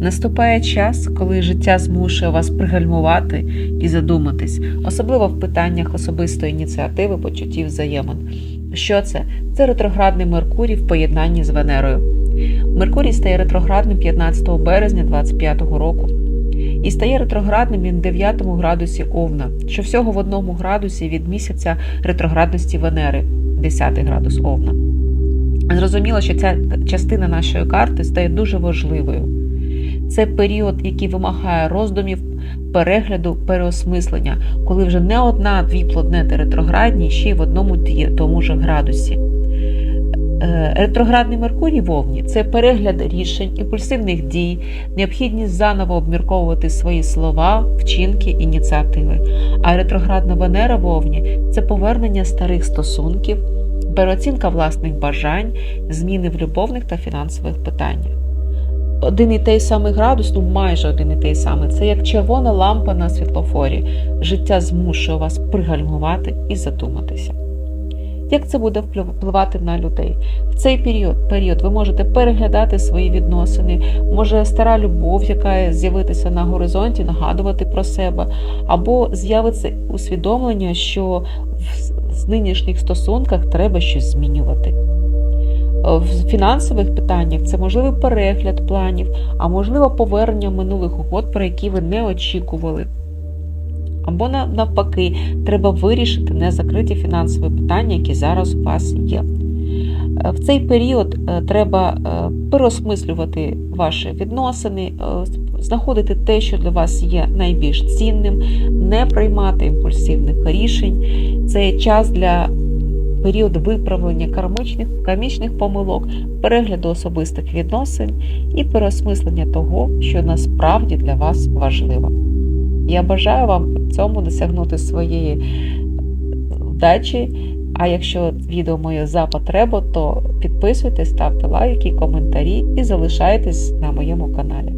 Наступає час, коли життя змушує вас пригальмувати і задуматись, особливо в питаннях особистої ініціативи, почуттів взаємин. Що це? Це ретроградний Меркурій в поєднанні з Венерою. Меркурій стає ретроградним 15 березня 2025 року. І стає ретроградним він в 9 градусі Овна, що всього в одному градусі від місяця ретроградності Венери, 10 градус Овна. Зрозуміло, що ця частина нашої карти стає дуже важливою. Це період, який вимагає роздумів, перегляду, переосмислення, коли вже не одна-дві планети ретроградні, ще й в одному тому ж градусі. Е, Ретроградний Меркурій в Овні це перегляд рішень, імпульсивних дій, необхідність заново обмірковувати свої слова, вчинки, ініціативи. А ретроградна Венера в Овні це повернення старих стосунків, переоцінка власних бажань, зміни в любовних та фінансових питаннях. Один і той самий градус, ну майже один і той самий, це як червона лампа на світлофорі. Життя змушує вас пригальмувати і задуматися. Як це буде впливати на людей? В цей період, період ви можете переглядати свої відносини, може стара любов, яка з'явитися на горизонті, нагадувати про себе, або з'явиться усвідомлення, що в нинішніх стосунках треба щось змінювати. В фінансових питаннях це можливий перегляд планів, а можливо повернення минулих угод, про які ви не очікували. Або на- навпаки, треба вирішити незакриті фінансові питання, які зараз у вас є. Е, В цей період е, треба е, переосмислювати ваші відносини, е, знаходити те, що для вас є найбільш цінним, не приймати імпульсивних рішень. Це час для періоду виправлення кармичних, кармічних помилок, перегляду особистих відносин і переосмислення того, що насправді для вас важливо. Я бажаю вам в цьому досягнути своєї вдачі. А якщо відео моє за потребу, то підписуйтесь, ставте лайки, коментарі і залишайтесь на моєму каналі.